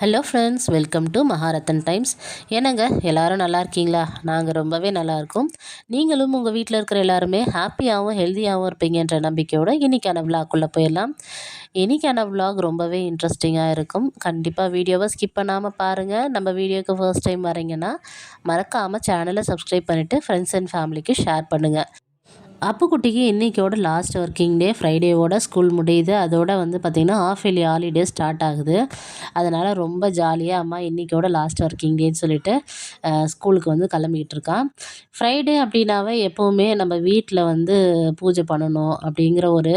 Hello friends welcome to Maharathan times என்னங்க எல்லாரும் நல்லா இருக்கீங்களா? நாங்கள் ரொம்பவே நல்லா இருக்கோம். நீங்களும் உங்கள் வீட்டில் இருக்கிற எல்லாருமே ஹாப்பியாகவும் ஹெல்த்தியாகவும் இருப்பீங்கன்ற நம்பிக்கையோடு இன்றைக்கான விளாக்குள்ளே போயிடலாம். இன்றைக்கான விளாக் ரொம்பவே இன்ட்ரெஸ்டிங்காக இருக்கும். கண்டிப்பாக வீடியோவை ஸ்கிப் பண்ணாமல் பாருங்கள் நம்ம வீடியோக்கு ஃபர்ஸ்ட் டைம் வரீங்கன்னா மறக்காமல் சேனலை சப்ஸ்கிரைப் பண்ணிவிட்டு ஃப்ரெண்ட்ஸ் அண்ட் ஃபேமிலிக்கு ஷேர் பண்ணுங்கள் அப்புக்குட்டிக்கு இன்றைக்கோட லாஸ்ட் ஒர்க்கிங் டே ஃப்ரைடேவோட ஸ்கூல் முடியுது. அதோட வந்து பார்த்திங்கன்னா ஆஃப் இயர்லி ஹாலிடே ஸ்டார்ட் ஆகுது. அதனால் ரொம்ப ஜாலியாக அம்மா இன்றைக்கோட லாஸ்ட் ஒர்க்கிங் டேன்னு சொல்லிட்டு ஸ்கூலுக்கு வந்து கிளம்பிக்கிட்டு இருக்கான் ஃப்ரைடே அப்படின்னாவே எப்போவுமே நம்ம வீட்டில் வந்து பூஜை பண்ணணும் அப்படிங்கிற ஒரு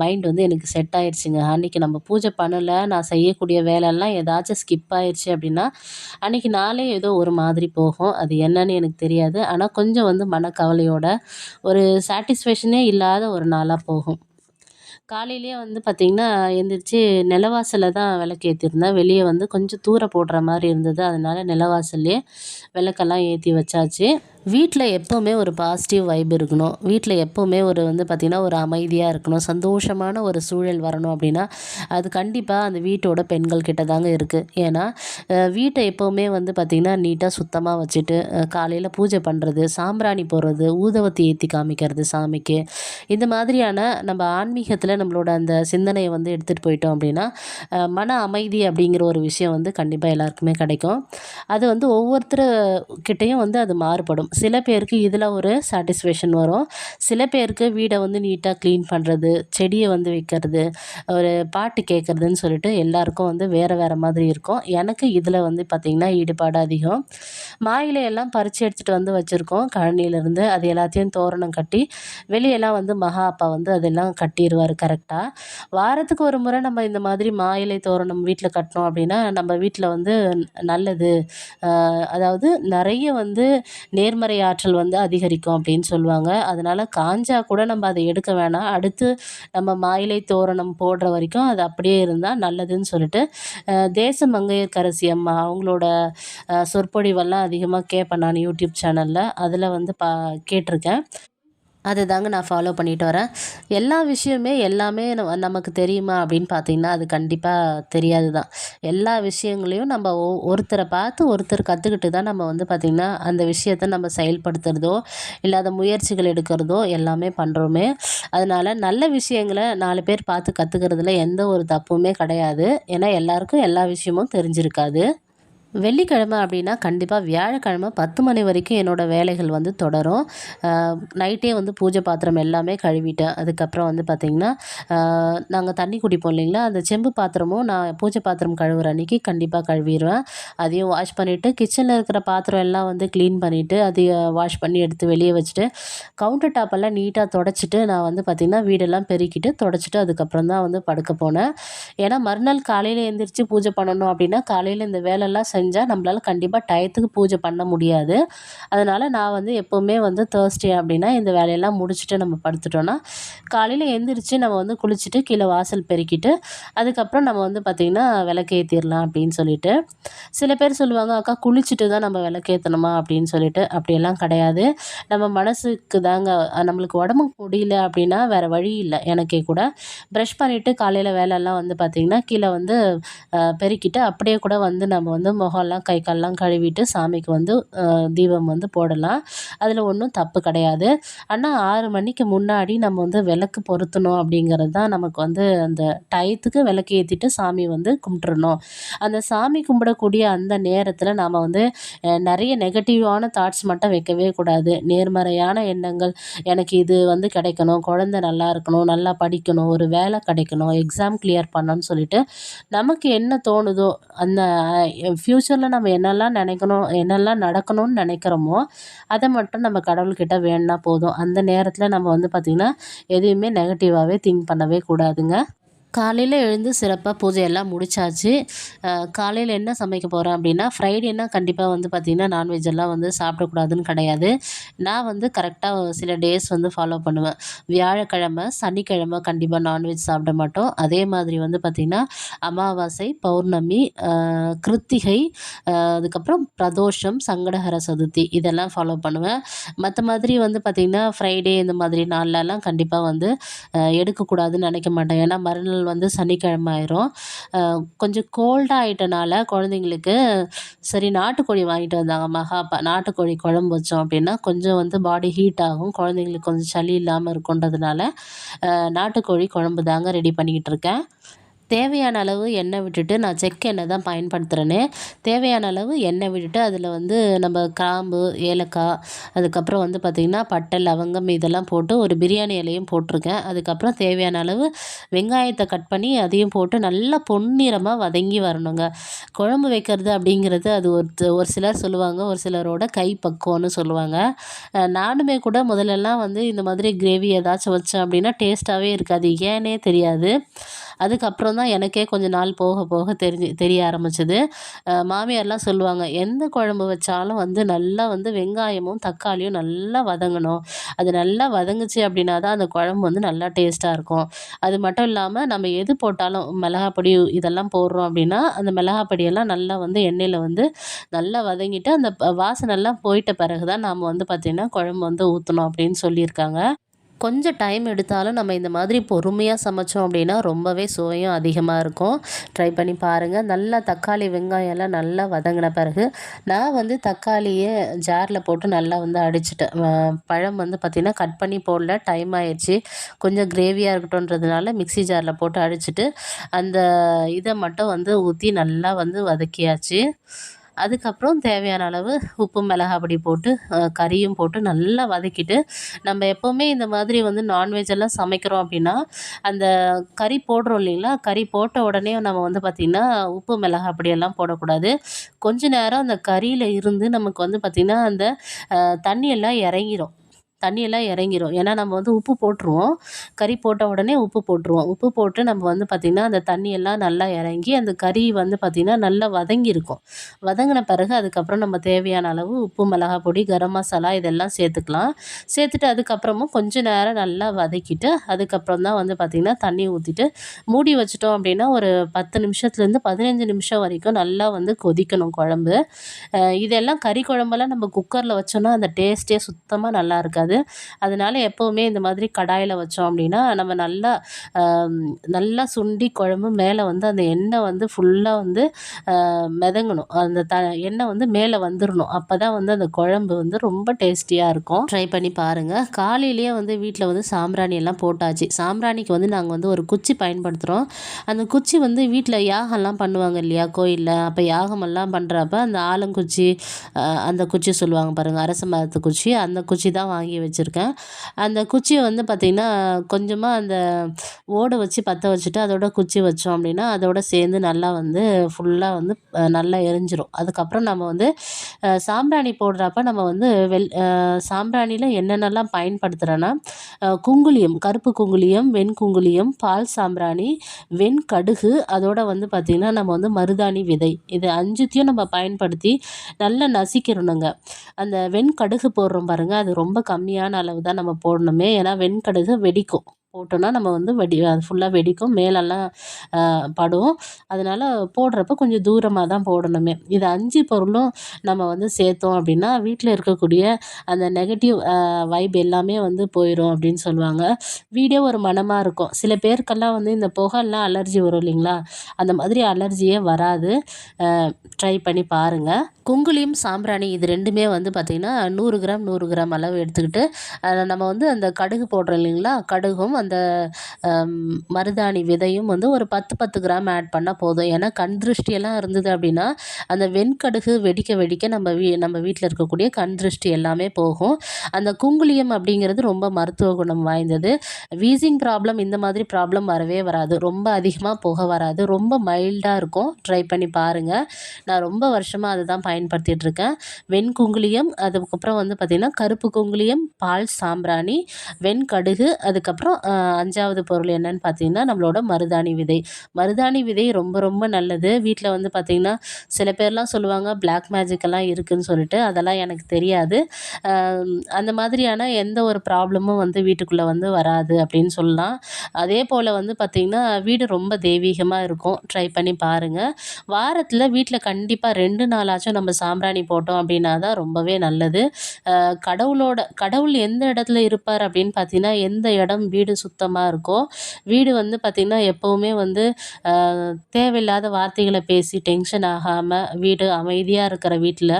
மைண்ட் வந்து எனக்கு செட் ஆயிடுச்சுங்க அன்றைக்கி நம்ம பூஜை பண்ணலை நான் செய்யக்கூடிய வேலையெல்லாம் ஏதாச்சும் ஸ்கிப் ஆயிடுச்சு அப்படின்னா அன்றைக்கி நாளே ஏதோ ஒரு மாதிரி போகும். அது என்னன்னு எனக்கு தெரியாது. ஆனால் கொஞ்சம் வந்து மனக்கவலையோட ஒரு ஒரு சாட்டிஸ்ஃபேக்ஷனே இல்லாத ஒரு நாளாக போகும். காலையிலேயே வந்து பார்த்திங்கன்னா எழுந்திரிச்சி நிலவாசலில் தான் விளக்கு ஏற்றிருந்தேன் வெளியே வந்து கொஞ்சம் தூர போடுற மாதிரி இருந்தது. அதனால் நிலவாசல்லே விளக்கெல்லாம் ஏற்றி வச்சாச்சு. வீட்டில் எப்போவுமே ஒரு பாசிட்டிவ் வைப் இருக்கணும். வீட்டில் எப்போவுமே ஒரு வந்து பார்த்திங்கன்னா ஒரு அமைதியாக இருக்கணும். சந்தோஷமான ஒரு சூழல் வரணும் அப்படின்னா அது கண்டிப்பாக அந்த வீட்டோட பெண்கள் கிட்ட தாங்க இருக்குது ஏன்னா வீட்டை எப்போவுமே வந்து பார்த்திங்கன்னா நீட்டாக சுத்தமாக வச்சுட்டு காலையில் பூஜை பண்ணுறது சாம்பிராணி போடுறது ஊதவத்தி ஏற்றி காமிக்கிறது சாமிக்கு. இந்த மாதிரியான நம்ம ஆன்மீகத்தில் நம்மளோட அந்த சிந்தனையை வந்து எடுத்துகிட்டு போயிட்டோம் அப்படின்னா மன அமைதி அப்படிங்கிற ஒரு விஷயம் வந்து கண்டிப்பாக எல்லாருக்குமே கிடைக்கும். அது வந்து ஒவ்வொருத்தர்கிட்டையும் வந்து அது மாறுபடும். சில பேருக்கு இதில் ஒரு சாட்டிஸ்ஃபேக்ஷன் வரும். சில பேருக்கு வீடை வந்து நீட்டாக க்ளீன் பண்ணுறது செடியை வந்து வைக்கிறது ஒரு பாட்டு கேட்குறதுன்னு சொல்லிட்டு எல்லாருக்கும் வந்து வேறு வேறு மாதிரி இருக்கும். எனக்கு இதில் வந்து பார்த்திங்கன்னா ஈடுபாடு அதிகம். மாயிலையெல்லாம் பறித்து எடுத்துகிட்டு வந்து வச்சுருக்கோம். கழனியிலேருந்து அது எல்லாத்தையும் தோரணம் கட்டி வெளியெல்லாம் வந்து மகா அப்பா வந்து அதெல்லாம் கட்டிடுவார் கரெக்டாக வாரத்துக்கு ஒரு முறை நம்ம இந்த மாதிரி மாயிலை தோரணம் வீட்டில் கட்டினோம் அப்படின்னா நம்ம வீட்டில் வந்து நல்லது அதாவது நிறைய வந்து நேர்மறை நேர்மறை ஆற்றல் வந்து அதிகரிக்கும் அப்படின்னு சொல்லுவாங்க. அதனால் காஞ்சா கூட நம்ம அதை எடுக்க வேணாம். அடுத்து நம்ம மாயிலை தோரணம் போடுற வரைக்கும் அது அப்படியே இருந்தால் நல்லதுன்னு சொல்லிட்டு தேச மங்கையர்கரசி அம்மா அவங்களோட சொற்பொழிவெல்லாம் அதிகமாக கேட்பேன் நான் யூடியூப் சேனலில். அதில் வந்து பா கேட்டிருக்கேன். அது தாங்க நான் ஃபாலோ பண்ணிட்டு வரேன். எல்லா விஷயமே எல்லாமே நமக்கு தெரியுமா அப்படின்னு பார்த்தீங்கன்னா அது கண்டிப்பாக தெரியாது தான் எல்லா விஷயங்களையும் நம்ம ஒ ஒருத்தரை பார்த்து ஒருத்தர் கற்றுக்கிட்டு தான் நம்ம வந்து பார்த்திங்கன்னா அந்த விஷயத்த நம்ம செயல்படுத்துகிறதோ இல்லாத முயற்சிகள் எடுக்கிறதோ எல்லாமே பண்ணுறோமே அதனால் நல்ல விஷயங்களை நாலு பேர் பார்த்து கற்றுக்கிறதுல எந்த ஒரு தப்புமே கிடையாது. ஏன்னா எல்லாருக்கும் எல்லா விஷயமும் தெரிஞ்சிருக்காது. வெள்ளிக்கிழமை அப்படின்னா கண்டிப்பாக வியாழக்கிழமை பத்து மணி வரைக்கும் என்னோடய வேலைகள் வந்து தொடரும். நைட்டே வந்து பூஜை பாத்திரம் எல்லாமே கழுவிட்டேன். அதுக்கப்புறம் வந்து பார்த்திங்கன்னா நாங்கள் தண்ணி குடிப்போம் இல்லைங்களா? அந்த செம்பு பாத்திரமும் நான் பூஜை பாத்திரம் கழுவுற அன்றைக்கி கண்டிப்பாக கழுவிடுவேன் அதையும் வாஷ் பண்ணிவிட்டு கிச்சனில் இருக்கிற பாத்திரம் எல்லாம் வந்து க்ளீன் பண்ணிவிட்டு அதையும் வாஷ் பண்ணி எடுத்து வெளியே வச்சுட்டு கவுண்டர் டாப்பெல்லாம் நீட்டாக தொடச்சிட்டு நான் வந்து பார்த்திங்கன்னா வீடெல்லாம் பெருக்கிட்டு தொடச்சிட்டு அதுக்கப்புறம் தான் வந்து படுக்க போனேன். ஏன்னா மறுநாள் காலையில் எழுந்திரிச்சு பூஜை பண்ணணும் அப்படின்னா காலையில் இந்த வேலையெல்லாம் செஞ்சு செஞ்சால் நம்மளால கண்டிப்பாக டயத்துக்கு பூஜை பண்ண முடியாது. அதனால் நான் வந்து எப்போவுமே வந்து தேர்ஸ்டே அப்படின்னா இந்த வேலையெல்லாம் முடிச்சுட்டு நம்ம படுத்துட்டோன்னா காலையில் எழுந்திரிச்சு நம்ம வந்து குளிச்சுட்டு கீழே வாசல் பெருக்கிட்டு அதுக்கப்புறம் நம்ம வந்து பார்த்திங்கன்னா விளக்கேற்றிடலாம் அப்படின்னு சொல்லிட்டு சில பேர் சொல்லுவாங்க அக்கா குளிச்சுட்டு தான் நம்ம விளக்கேற்றணுமா அப்படின்னு சொல்லிட்டு. அப்படியெல்லாம் கிடையாது. நம்ம மனசுக்கு தாங்க நம்மளுக்கு உடம்புக்கு முடியல அப்படின்னா வேறு வழி இல்லை எனக்கே கூட. ப்ரஷ் பண்ணிவிட்டு காலையில் வேலையெல்லாம் வந்து பார்த்திங்கன்னா கீழே வந்து பெருக்கிட்டு அப்படியே கூட வந்து நம்ம வந்து முகம் முகம்லாம் கை கால்லாம் கழுவிட்டு சாமிக்கு வந்து தீபம் வந்து போடலாம். அதில் ஒன்றும் தப்பு கிடையாது. ஆனால் ஆறு மணிக்கு முன்னாடி நம்ம வந்து விளக்கு பொருத்தணும் அப்படிங்கிறது தான் நமக்கு வந்து அந்த டயத்துக்கு விளக்கு ஏற்றிட்டு சாமி வந்து கும்பிட்றணும் அந்த சாமி கும்பிடக்கூடிய அந்த நேரத்தில் நாம் வந்து நிறைய நெகட்டிவான தாட்ஸ் மட்டும் வைக்கவே கூடாது. நேர்மறையான எண்ணங்கள் எனக்கு இது வந்து கிடைக்கணும் குழந்த நல்லா இருக்கணும் நல்லா படிக்கணும் ஒரு வேலை கிடைக்கணும் எக்ஸாம் கிளியர் பண்ணணும்னு சொல்லிட்டு நமக்கு என்ன தோணுதோ அந்த ஃப்யூச்சர் ஃப்யூச்சரில் நம்ம என்னெல்லாம் நினைக்கணும் என்னெல்லாம் நடக்கணும்னு நினைக்கிறோமோ அதை மட்டும் நம்ம கடவுள்கிட்ட வேணுனா போதும். அந்த நேரத்தில் நம்ம வந்து பார்த்திங்கன்னா எதையுமே நெகட்டிவாகவே திங்க் பண்ணவே கூடாதுங்க. காலையில் எழுந்து சிறப்பாக பூஜையெல்லாம் முடிச்சாச்சு. காலையில் என்ன சமைக்க போகிறேன் அப்படின்னா ஃப்ரைடேனா கண்டிப்பாக வந்து பார்த்திங்கன்னா நான்வெஜ் எல்லாம் வந்து சாப்பிடக்கூடாதுன்னு கிடையாது. நான் வந்து கரெக்டாக சில டேஸ் வந்து ஃபாலோ பண்ணுவேன். வியாழக்கிழமை சனிக்கிழமை கண்டிப்பாக நான்வெஜ் சாப்பிட மாட்டோம். அதே மாதிரி வந்து பார்த்திங்கன்னா அமாவாசை பௌர்ணமி கிருத்திகை அதுக்கப்புறம் பிரதோஷம் சங்கடஹர சதுர்த்தி இதெல்லாம் ஃபாலோ பண்ணுவேன். மற்ற மாதிரி வந்து பார்த்திங்கன்னா ஃப்ரைடே இந்த மாதிரி நாள்லலாம் கண்டிப்பாக வந்து எடுக்கக்கூடாதுன்னு நினைக்க மாட்டேன். ஏன்னா மறுநாள் வந்து சனிக்கிழமை ஆயிரும். கொஞ்சம் கோல்டாக ஆகிட்டனால குழந்தைங்களுக்கு சரி நாட்டுக்கோழி வாங்கிட்டு வந்தாங்க மகா அப்பா நாட்டுக்கோழி குழம்பு வச்சோம் அப்படின்னா கொஞ்சம் வந்து பாடி ஹீட் ஆகும். குழந்தைங்களுக்கு கொஞ்சம் சளி இல்லாமல் இருக்குன்றதுனால நாட்டுக்கோழி குழம்பு தாங்க ரெடி பண்ணிக்கிட்டு இருக்கேன். தேவையான அளவு எண்ணெய் விட்டுட்டு நான் செக் எண்ணெய் தான் பயன்படுத்துகிறேன்னு தேவையான அளவு எண்ணெய் விட்டுட்டு அதில் வந்து நம்ம கிராம்பு ஏலக்காய் அதுக்கப்புறம் வந்து பார்த்திங்கன்னா பட்டை லவங்கம் இதெல்லாம் போட்டு ஒரு பிரியாணி இலையும் போட்டிருக்கேன். அதுக்கப்புறம் தேவையான அளவு வெங்காயத்தை கட் பண்ணி அதையும் போட்டு நல்லா பொன்னிறமாக வதங்கி வரணுங்க. குழம்பு வைக்கிறது அப்படிங்கிறது அது ஒரு ஒரு சிலர் சொல்லுவாங்க ஒரு சிலரோட கை பக்குவம்னு சொல்லுவாங்க நானுமே கூட முதல்லலாம் வந்து இந்த மாதிரி கிரேவி ஏதாச்சும் வச்சேன் அப்படின்னா டேஸ்ட்டாகவே இருக்காது. ஏன்னே தெரியாது. அதுக்கப்புறம் தான் எனக்கே கொஞ்சம் நாள் போக போக தெரிஞ்சு தெரிய ஆரம்பிச்சது. மாமியார்லாம் சொல்லுவாங்க எந்த குழம்பு வச்சாலும் வந்து நல்லா வந்து வெங்காயமும் தக்காளியும் நல்லா வதங்கணும். அது நல்லா வதங்குச்சு அப்படின்னா தான் அந்த குழம்பு வந்து நல்லா டேஸ்ட்டாக இருக்கும். அது மட்டும் இல்லாமல் நம்ம எது போட்டாலும் மிளகாப்பொடி இதெல்லாம் போடுறோம் அப்படின்னா அந்த மிளகாப்பொடியெல்லாம் நல்லா வந்து எண்ணெயில் வந்து நல்லா வதங்கிட்டு அந்த வாசனைலாம் போயிட்ட பிறகு தான் நாம் வந்து பார்த்திங்கன்னா குழம்பு வந்து ஊற்றணும் அப்படின்னு சொல்லியிருக்காங்க. கொஞ்சம் டைம் எடுத்தாலும் நம்ம இந்த மாதிரி பொறுமையாக சமைச்சோம் அப்படின்னா ரொம்பவே சுவையும் அதிகமாக இருக்கும். ட்ரை பண்ணி பாருங்கள் நல்லா தக்காளி வெங்காயம் எல்லாம் நல்லா வதங்கின பிறகு நான் வந்து தக்காளியை ஜாரில் போட்டு நல்லா வந்து அடிச்சிட்டேன். பழம் வந்து பார்த்திங்கன்னா கட் பண்ணி போடல. டைம் ஆயிடுச்சு. கொஞ்சம் கிரேவியாக இருக்கட்டும்ன்றதுனால மிக்சி ஜாரில் போட்டு அடிச்சுட்டு அந்த இதை மட்டும் வந்து ஊற்றி நல்லா வந்து வதக்கியாச்சு. அதுக்கப்புறம் தேவையான அளவு உப்பு மிளகா பொடி போட்டு கறியும் போட்டு நல்லா வதக்கிட்டு நம்ம எப்போவுமே இந்த மாதிரி வந்து நான்வெஜ் எல்லாம் சமைக்கிறோம் அப்படின்னா அந்த கறி போடுறோம் இல்லைங்களா? கறி போட்ட உடனே நம்ம வந்து பார்த்திங்கன்னா உப்பு மிளகா பொடியெல்லாம் போடக்கூடாது. கொஞ்ச நேரம் அந்த கறியில் இருந்து நமக்கு வந்து பார்த்திங்கன்னா அந்த தண்ணியெல்லாம் இறங்கிடும் தண்ணியெல்லாம் இறங்கிரும். ஏன்னா நம்ம வந்து உப்பு போட்டுருவோம். கறி போட்ட உடனே உப்பு போட்டுருவோம். உப்பு போட்டு நம்ம வந்து பார்த்திங்கன்னா அந்த தண்ணியெல்லாம் நல்லா இறங்கி அந்த கறி வந்து பார்த்திங்கன்னா நல்லா வதங்கியிருக்கும். வதங்கின பிறகு அதுக்கப்புறம் நம்ம தேவையான அளவு உப்பு மிளகா பொடி கரம் மசாலா இதெல்லாம் சேர்த்துக்கலாம். சேர்த்துட்டு அதுக்கப்புறமும் கொஞ்சம் நேரம் நல்லா வதக்கிட்டு அதுக்கப்புறம் தான் வந்து பார்த்திங்கன்னா தண்ணி ஊற்றிட்டு மூடி வச்சிட்டோம் அப்படின்னா ஒரு பத்து நிமிஷத்துலேருந்து பதினஞ்சு நிமிஷம் வரைக்கும் நல்லா வந்து கொதிக்கணும் குழம்பு. இதெல்லாம் கறி குழம்பெல்லாம் நம்ம குக்கரில் வச்சோன்னா அந்த டேஸ்ட்டே சுத்தமாக நல்லா இருக்காது. அதனால் எப்போவுமே இந்த மாதிரி கடாயில் வச்சோம் அப்படின்னா நம்ம நல்லா நல்லா சுண்டி குழம்பு மேலே வந்து அந்த எண்ணெய் வந்து ஃபுல்லாக வந்து மிதங்கணும். அந்த த எண்ணெய் வந்து மேலே வந்துடணும் அப்போ தான் வந்து அந்த குழம்பு வந்து ரொம்ப டேஸ்டியாக இருக்கும். ட்ரை பண்ணி பாருங்கள் காலையிலேயே வந்து வீட்டில் வந்து சாம்பிராணி எல்லாம் போட்டாச்சு. சாம்பிராணிக்கு வந்து நாங்கள் வந்து ஒரு குச்சி பயன்படுத்துகிறோம் அந்த குச்சி வந்து வீட்டில் யாகம்லாம் பண்ணுவாங்க இல்லையா கோயிலில்? அப்போ யாகமெல்லாம் பண்ணுறப்ப அந்த ஆலங்குச்சி அந்த குச்சி சொல்லுவாங்க பாருங்கள் அரச மரத்து குச்சி. அந்த குச்சி தான் வாங்கி வச்சுருக்கேன். அந்த குச்சியை வந்து பார்த்திங்கன்னா கொஞ்சமாக அந்த ஓடை வச்சு பற்ற வச்சுட்டு அதோட குச்சி வச்சோம் அப்படின்னா அதோட சேர்ந்து நல்லா வந்து ஃபுல்லாக வந்து நல்லா எரிஞ்சிரும். அதுக்கப்புறம் நம்ம வந்து சாம்பிராணி போடுறப்ப நம்ம வந்து வெள் சாம்பிராணியில் என்னென்னலாம் பயன்படுத்துகிறோன்னா குங்குலியம் கருப்பு குங்குலியம் வெண்குங்குலியம் பால் சாம்பிராணி வெண் கடுகு அதோட வந்து பார்த்திங்கன்னா நம்ம வந்து மருதாணி விதை. இது அஞ்சுத்தையும் நம்ம பயன்படுத்தி நல்லா நசிக்கிறணுங்க. அந்த வெண்கடுகு போடுறோம் பாருங்கள் அது ரொம்ப கம்மியான அளவு தான் நம்ம போடணுமே. ஏன்னா வெண்கடுகு வெடிக்கும். போட்டோன்னா நம்ம வந்து வெடி அது ஃபுல்லாக வெடிக்கும் மேலெல்லாம் படும். அதனால் போடுறப்ப கொஞ்சம் தூரமாக தான் போடணுமே. இது அஞ்சு பொருளும் நம்ம வந்து சேர்த்தோம் அப்படின்னா வீட்டில் இருக்கக்கூடிய அந்த நெகட்டிவ் வைப் எல்லாமே வந்து போயிடும் அப்படின்னு சொல்லுவாங்க. வீடே ஒரு மனமாக இருக்கும். சில பேருக்கெல்லாம் வந்து இந்த புகைலாம் அலர்ஜி வரும் இல்லைங்களா? அந்த மாதிரி அலர்ஜியே வராது. ட்ரை பண்ணி பாருங்கள் குங்குலியும் சாம்பிராணி இது ரெண்டுமே வந்து பார்த்திங்கன்னா நூறு கிராம் நூறு கிராம் அளவு எடுத்துக்கிட்டு நம்ம வந்து அந்த கடுகு போடுறோம் இல்லைங்களா? கடுகும் அந்த அந்த மருதாணி விதையும் வந்து ஒரு பத்து பத்து கிராம் ஆட் பண்ணால் போதும். ஏன்னா கண் திருஷ்டியெல்லாம் இருந்தது அப்படின்னா அந்த வெண்கடுகு வெடிக்க வெடிக்க நம்ம வீ நம்ம வீட்டில் இருக்கக்கூடிய கண் திருஷ்டி எல்லாமே போகும். அந்த குங்குளியம் அப்படிங்கிறது ரொம்ப மருத்துவ குணம் வாய்ந்தது. வீசிங் ப்ராப்ளம் இந்த மாதிரி ப்ராப்ளம் வரவே வராது. ரொம்ப அதிகமாக புகை வராது. ரொம்ப மைல்டாக இருக்கும். ட்ரை பண்ணி பாருங்கள் நான் ரொம்ப வருஷமாக அதை தான் பயன்படுத்திகிட்ருக்கேன் வெண்குங்குலியம் அதுக்கப்புறம் வந்து பார்த்திங்கன்னா கருப்பு குங்குளியம் பால் சாம்பிராணி வெண்கடுகு அதுக்கப்புறம் அஞ்சாவது பொருள் என்னன்னு பார்த்தீங்கன்னா நம்மளோட மருதாணி விதை. மருதாணி விதை ரொம்ப ரொம்ப நல்லது. வீட்டில் வந்து பார்த்திங்கன்னா சில பேர்லாம் சொல்லுவாங்க பிளாக் மேஜிக்கெல்லாம் இருக்குதுன்னு சொல்லிட்டு. அதெல்லாம் எனக்கு தெரியாது. அந்த மாதிரியான எந்த ஒரு ப்ராப்ளமும் வந்து வீட்டுக்குள்ளே வந்து வராது அப்படின்னு சொல்லலாம். அதே போல் வந்து பார்த்திங்கன்னா வீடு ரொம்ப தெய்வீகமாக இருக்கும். ட்ரை பண்ணி பாருங்கள் வாரத்தில் வீட்டில் கண்டிப்பாக ரெண்டு நாளாச்சும் நம்ம சாம்பிராணி போட்டோம் அப்படின்னா தான் ரொம்பவே நல்லது. கடவுளோட கடவுள் எந்த இடத்துல இருப்பார் அப்படின்னு பார்த்தீங்கன்னா எந்த இடம் வீடு சுத்தமாக இருக்கும். வீடு வந்து பார்த்திங்கன்னா எப்போவுமே வந்து தேவையில்லாத வார்த்தைகளை பேசி டென்ஷன் ஆகாமல் வீடு அமைதியாக இருக்கிற வீட்டில்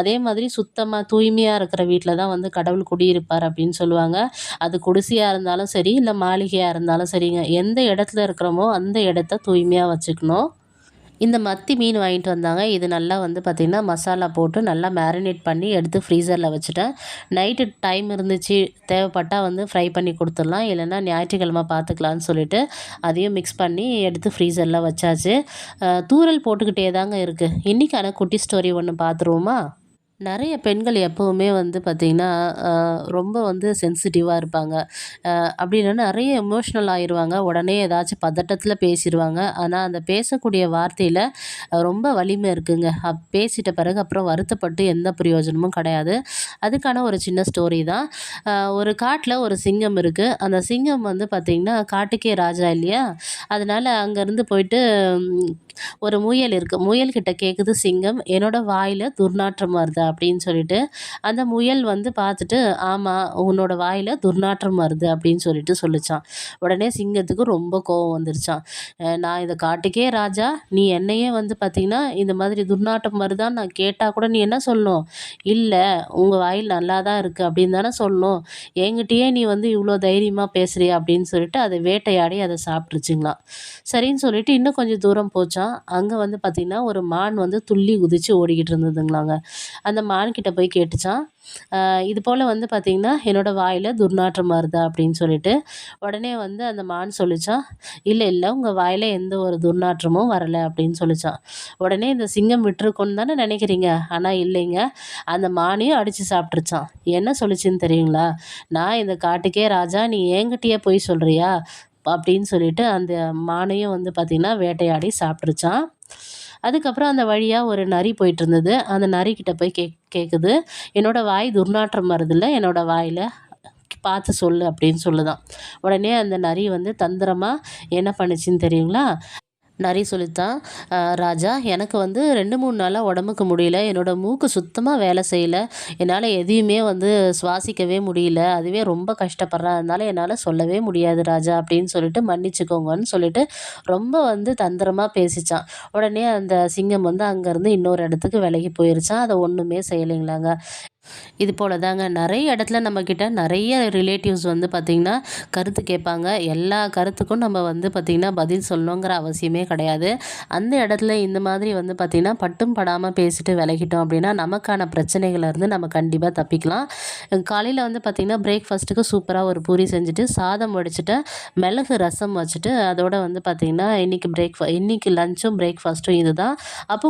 அதே மாதிரி சுத்தமாக தூய்மையாக இருக்கிற வீட்டில் தான் வந்து கடவுள் குடியிருப்பார் அப்படின்னு சொல்லுவாங்க. அது குடிசையாக இருந்தாலும் சரி இல்லை மாளிகையாக இருந்தாலும் சரிங்க. எந்த இடத்துல இருக்கிறோமோ அந்த இடத்த தூய்மையாக வச்சுக்கணும். இந்த மத்தி மீன் வாங்கிட்டு வந்தாங்க. இது நல்லா வந்து பார்த்திங்கன்னா மசாலா போட்டு நல்லா மேரினேட் பண்ணி எடுத்து ஃப்ரீசரில் வச்சுட்டேன். நைட்டு டைம் இருந்துச்சு. தேவைப்பட்டால் வந்து ஃப்ரை பண்ணி கொடுத்துடலாம். இல்லைன்னா ஞாயிற்றுக்கிழமை பார்த்துக்கலான்னு சொல்லிட்டு அதையும் மிக்ஸ் பண்ணி எடுத்து ஃப்ரீசரில் வச்சாச்சு. தூரல் போட்டுக்கிட்டே தாங்க இருக்குது இன்றைக்கான குட்டி ஸ்டோரி ஒன்று பார்த்துருவோமா? நிறைய பெண்கள் எப்போவுமே வந்து பார்த்திங்கன்னா ரொம்ப வந்து சென்சிட்டிவாக இருப்பாங்க. அப்படி இல்லைன்னா நிறைய எமோஷ்னல் ஆயிடுவாங்க உடனே ஏதாச்சும் பதட்டத்தில் பேசிடுவாங்க ஆனால் அந்த பேசக்கூடிய வார்த்தையில் ரொம்ப வலிமை இருக்குங்க. அப் பேசிட்ட பிறகு அப்புறம் வருத்தப்பட்டு எந்த பிரயோஜனமும் கிடையாது. அதுக்கான ஒரு சின்ன ஸ்டோரி தான். ஒரு காட்டில் ஒரு சிங்கம் இருக்குது அந்த சிங்கம் வந்து பார்த்திங்கன்னா காட்டுக்கே ராஜா இல்லையா? அதனால் அங்கேருந்து போயிட்டு ஒரு முயல் இருக்குது முயல்கிட்ட கேட்குது சிங்கம் என்னோடய வாயில் துர்நாற்றம் வருது அப்படின்னு சொல்லிட்டு அந்த முயல் வந்து பார்த்துட்டு ஆமாம் உன்னோட வாயில் துர்நாற்றம் வருது அப்படின்னு சொல்லிட்டு சொல்லிச்சான். உடனே சிங்கத்துக்கு ரொம்ப கோவம் வந்துருச்சான். நான் இதை காட்டுக்கே ராஜா நீ என்னையே வந்து பார்த்திங்கன்னா இந்த மாதிரி துர்நாற்றம் வருதான்னு நான் கேட்டால் கூட நீ என்ன சொல்லணும்? இல்லை உங்கள் வாயில் நல்லா தான் இருக்குது அப்படின்னு தானே சொல்லணும். என்கிட்டயே நீ வந்து இவ்வளோ தைரியமாக பேசுகிறியா அப்படின்னு சொல்லிட்டு அதை வேட்டையாடி அதை சாப்பிட்ருச்சிங்களாம் சரின்னு சொல்லிட்டு இன்னும் கொஞ்சம் தூரம் போச்சான். அங்கே வந்து பார்த்திங்கன்னா ஒரு மான் வந்து துள்ளி குதித்து ஓடிக்கிட்டு இருந்ததுங்களாங்க. அந்த மான்கிட்ட போய் கேட்டுச்சான். இது போல் வந்து பார்த்திங்கன்னா என்னோடய வாயில் துர்நாற்றம் வருதா? அப்படின்னு சொல்லிட்டு உடனே வந்து அந்த மான் சொல்லிச்சான். இல்லை இல்லை உங்கள் வாயில் எந்த ஒரு துர்நாற்றமும் வரலை அப்படின்னு சொல்லிச்சான். உடனே இந்த சிங்கம் விட்டுருக்கோன்னு தானே நினைக்கிறீங்க? ஆனால் இல்லைங்க. அந்த மானையும் அடித்து சாப்பிட்ருச்சான் என்ன சொல்லிச்சின்னு தெரியுங்களா? நான் இந்த காட்டுக்கே ராஜா நீ என்கிட்டயே போய் சொல்கிறியா அப்படின்னு சொல்லிட்டு அந்த மானையும் வந்து பார்த்திங்கன்னா வேட்டையாடி சாப்பிட்ருச்சான் அதுக்கப்புறம் அந்த வழியாக ஒரு நரி போயிட்டு இருந்தது அந்த நரிக்கிட்ட போய் கே கேட்குது என்னோடய வாய் துர்நாற்றம் வருதில்ல என்னோடய வாயில் பார்த்து சொல்லு அப்படின்னு சொல்லுதான். உடனே அந்த நரி வந்து தந்திரமாக என்ன பண்ணுச்சின்னு தெரியுங்களா? நரி சொல்லித்தான் ராஜா எனக்கு வந்து ரெண்டு மூணு நாளாக உடம்புக்கு முடியல. என்னோடய மூக்கு சுத்தமாக வேலை செய்யலை. என்னால் எதையுமே வந்து சுவாசிக்கவே முடியல. அதுவே ரொம்ப கஷ்டப்படுறேன் அதனால் என்னால் சொல்லவே முடியாது ராஜா அப்படின்னு சொல்லிட்டு மன்னிச்சுக்கோங்கன்னு சொல்லிட்டு ரொம்ப வந்து தந்திரமாக பேசிச்சான் உடனே அந்த சிங்கம் வந்து அங்கேருந்து இன்னொரு இடத்துக்கு விலகி போயிருச்சான் அதை ஒன்றுமே செய்யலைங்களாங்க. இது போல் தாங்க நிறைய இடத்துல நம்மக்கிட்ட நிறைய ரிலேட்டிவ்ஸ் வந்து பார்த்திங்கன்னா கருத்து கேட்பாங்க. எல்லா கருத்துக்கும் நம்ம வந்து பார்த்திங்கன்னா பதில் சொல்லணுங்கிற அவசியமே கிடையாது. அந்த இடத்துல இந்த மாதிரி வந்து பார்த்திங்கன்னா பட்டும் படாமல் பேசிட்டு விலகிட்டோம் அப்படின்னா நமக்கான பிரச்சனைகள்லேருந்து நம்ம கண்டிப்பாக தப்பிக்கலாம். காலையில் வந்து பார்த்திங்கன்னா பிரேக்ஃபாஸ்ட்டுக்கு சூப்பராக ஒரு பூரி செஞ்சுட்டு சாதம் வடிச்சுட்டு மிளகு ரசம் வச்சுட்டு அதோட வந்து பார்த்திங்கன்னா இன்றைக்கி பிரேக்ஃபா இன்றைக்கி லஞ்சும் பிரேக்ஃபாஸ்ட்டும் இது தான்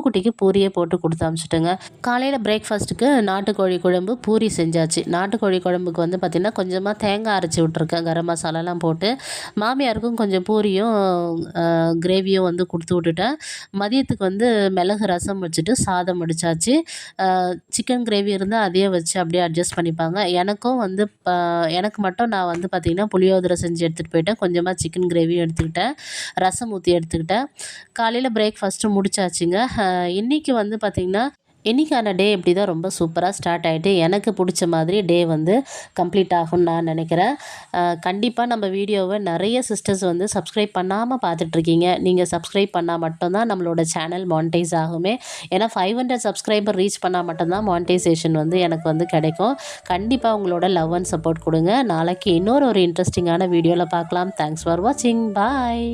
குட்டிக்கு பூரியை போட்டு கொடுத்து அமிச்சிட்டுங்க. காலையில் பிரேக்ஃபாஸ்ட்டுக்கு நாட்டுக்கோழி குழம்பு பூரி செஞ்சாச்சு. நாட்டுக்கோழி குழம்புக்கு வந்து பார்த்திங்கன்னா கொஞ்சமாக தேங்காய் அரைச்சி விட்ருக்கேன் கரம் மசாலாலாம் போட்டு மாமியாருக்கும் கொஞ்சம் பூரியும் கிரேவியும் வந்து கொடுத்து விட்டுட்டேன். மதியத்துக்கு வந்து மிளகு ரசம் வச்சுட்டு சாதம் முடிச்சாச்சு சிக்கன் கிரேவி இருந்தால் அதையே வச்சு அப்படியே அட்ஜஸ்ட் பண்ணிப்பாங்க. எனக்கும் வந்து எனக்கு மட்டும் நான் வந்து பார்த்திங்கன்னா புளியோதரை செஞ்சு எடுத்துகிட்டு போயிட்டேன். கொஞ்சமாக சிக்கன் கிரேவியும் எடுத்துக்கிட்டேன். ரசம் ஊற்றி எடுத்துக்கிட்டேன். காலையில் பிரேக்ஃபாஸ்ட்டும் முடிச்சாச்சுங்க. இன்றைக்கி வந்து பார்த்திங்கன்னா இன்றைக்கான டே இப்படி தான் ரொம்ப சூப்பராக ஸ்டார்ட் ஆகிட்டு எனக்கு பிடிச்ச மாதிரி டே வந்து கம்ப்ளீட் ஆகும்னு நான் நினைக்கிறேன். கண்டிப்பாக நம்ம வீடியோவை நிறைய சிஸ்டர்ஸ் வந்து சப்ஸ்கிரைப் பண்ணாமல் பார்த்துட்ருக்கீங்க. நீங்கள் சப்ஸ்கிரைப் பண்ணால் மட்டும்தான் நம்மளோட சேனல் மானிட்டைஸ் ஆகுமே. ஏன்னா ஃபைவ் ஹண்ட்ரட் சப்ஸ்கிரைபர் ரீச் பண்ணால் மட்டும்தான் மானிட்டைசேஷன் வந்து எனக்கு வந்து கிடைக்கும். கண்டிப்பாக உங்களோட லவ் அண்ட் சப்போர்ட் கொடுங்க. நாளைக்கு இன்னொரு ஒரு இன்ட்ரெஸ்டிங்கான வீடியோவில் பார்க்கலாம். தேங்க்ஸ் ஃபார் வாட்சிங் பாய்